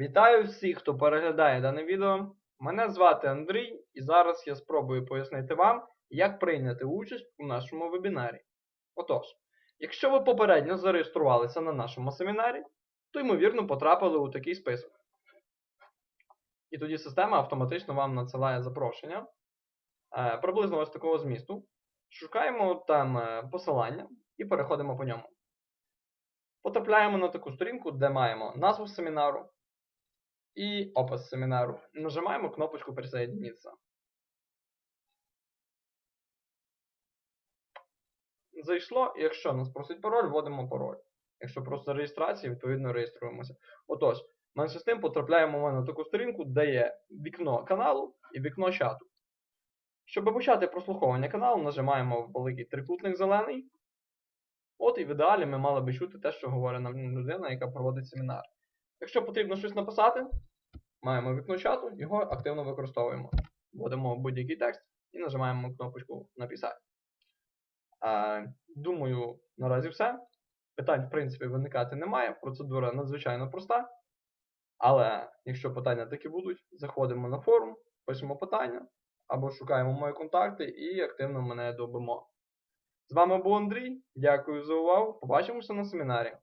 Вітаю всіх, хто переглядає дане відео. Мене звати Андрій, і зараз я спробую пояснити вам, як прийняти участь у нашому вебінарі. Отож, якщо ви попередньо зареєструвалися на нашому семінарі, то ймовірно потрапили у такий список. І тоді система автоматично вам надсилає запрошення е, приблизно ось такого змісту. Шукаємо там е, посилання і переходимо по ньому. Потрапляємо на таку сторінку, де маємо назву семінару і опис семінару. Нажимаємо кнопочку «Присоединиться». Зайшло, і якщо нас просить пароль, вводимо пароль. Якщо просто реєстрація, відповідно реєструємося. Отож, менше з тим потрапляємо ми на таку сторінку, де є вікно каналу і вікно чату. Щоб почати прослуховування каналу, нажимаємо великий трикутник зелений. От і в ідеалі ми мали би чути те, що говорить нам людина, яка проводить семінар. Якщо потрібно щось написати, маємо вікно чату, його активно використовуємо. Вводимо будь-який текст і нажимаємо кнопочку Написати. Думаю, наразі все. Питань, в принципі, виникати немає. Процедура надзвичайно проста. Але якщо питання такі будуть, заходимо на форум, пишемо питання або шукаємо мої контакти і активно мене добимо. З вами був Андрій. Дякую за увагу. Побачимося на семінарі.